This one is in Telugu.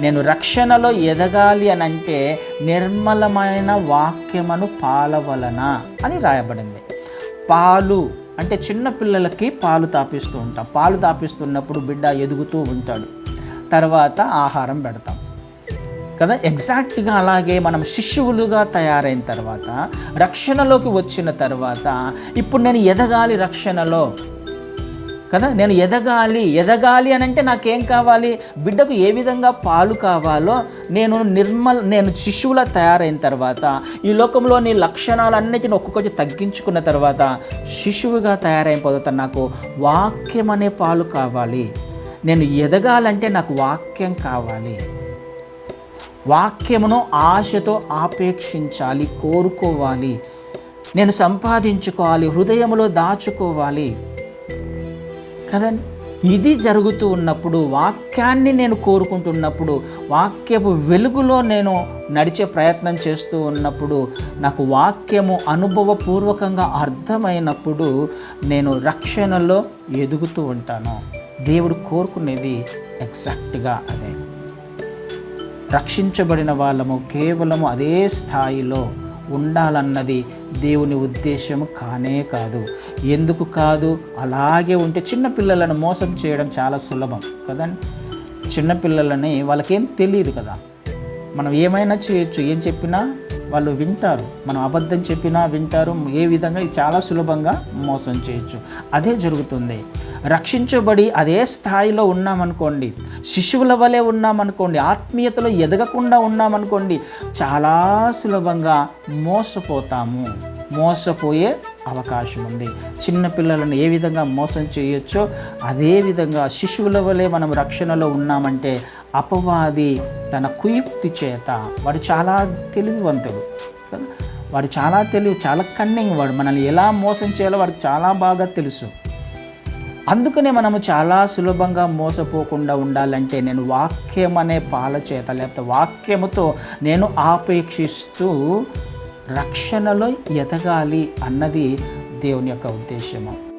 నేను రక్షణలో ఎదగాలి అని అంటే నిర్మలమైన వాక్యమును పాలవలన అని రాయబడింది. పాలు అంటే చిన్న పిల్లలకి పాలు తాపిస్తూ ఉంటాం. పాలు తాపిస్తున్నప్పుడు బిడ్డ ఎదుగుతూ ఉంటాడు. తర్వాత ఆహారం పెడతాం. కదా? ఎగ్జాక్ట్గా అలాగే మనం శిష్యువులుగా తయారైన తర్వాత రక్షణలోకి వచ్చిన తర్వాత ఇప్పుడు నేను ఎదగాలి రక్షణలో కదా? నేను ఎదగాలి. ఎదగాలి అని అంటే నాకేం కావాలి? బిడ్డకు ఏ విధంగా పాలు కావాలో నేను నిర్మల్ నేను శిశువులా తయారైన తర్వాత ఈ లోకంలోని లక్షణాలన్నిటిని ఒక్కొక్కటి తగ్గించుకున్న తర్వాత శిశువుగా తయారైన తర్వాత నాకు వాక్యం అనే పాలు కావాలి. నేను ఎదగాలంటే నాకు వాక్యం కావాలి. వాక్యమును ఆశతో ఆపేక్షించాలి కోరుకోవాలి. నేను సంపాదించుకోవాలి హృదయములో దాచుకోవాలి. కదండి? ఇది జరుగుతూ ఉన్నప్పుడు వాక్యాన్ని నేను కోరుకుంటున్నప్పుడు వాక్యపు వెలుగులో నేను నడిచే ప్రయత్నం చేస్తూ ఉన్నప్పుడు నాకు వాక్యము అనుభవపూర్వకంగా అర్థమైనప్పుడు నేను రక్షణలో ఎదుగుతూ ఉంటాను. దేవుడు కోరుకునేది ఎగ్జాక్ట్గా అదే. రక్షించబడిన వాళ్ళము కేవలము అదే స్థాయిలో ఉండాలన్నది దేవుని ఉద్దేశం కానే కాదు. ఎందుకు కాదు? అలాగే ఉంటే చిన్నపిల్లలను మోసం చేయడం చాలా సులభం కదండి? చిన్నపిల్లలని వాళ్ళకేం తెలియదు కదా. మనం ఏమైనా చేయొచ్చు ఏం చెప్పినా వాళ్ళు వింటారు. మనం అబద్ధం చెప్పినా వింటారు. ఏ విధంగా? చాలా సులభంగా మోసం చేయొచ్చు. అదే జరుగుతుంది. రక్షించబడి అదే స్థాయిలో ఉన్నామనుకోండి శిశువుల వలె ఉన్నామనుకోండి ఆత్మీయతలో ఎదగకుండా ఉన్నామనుకోండి చాలా సులభంగా మోసపోతాము. మోసపోయే అవకాశం ఉంది చిన్నపిల్లలను ఏ విధంగా మోసం చేయొచ్చో అదే విధంగా శిశువుల వలె మనం రక్షణలో ఉన్నామంటే అపవాది తన కుయుక్తి చేత వాడు చాలా తెలివివంతుడు వాడు చాలా తెలివి చాలా కన్నింగ్ వాడు. మనల్ని ఎలా మోసం చేయాలో వాడికి చాలా బాగా తెలుసు. అందుకనే మనము చాలా సులభంగా మోసపోకుండా ఉండాలంటే నేను వాక్యం అనే పాల చేత లేకపోతే వాక్యముతో నేను ఆపేక్షిస్తూ రక్షణలో ఎదగాలి అన్నది దేవుని యొక్క ఉద్దేశము.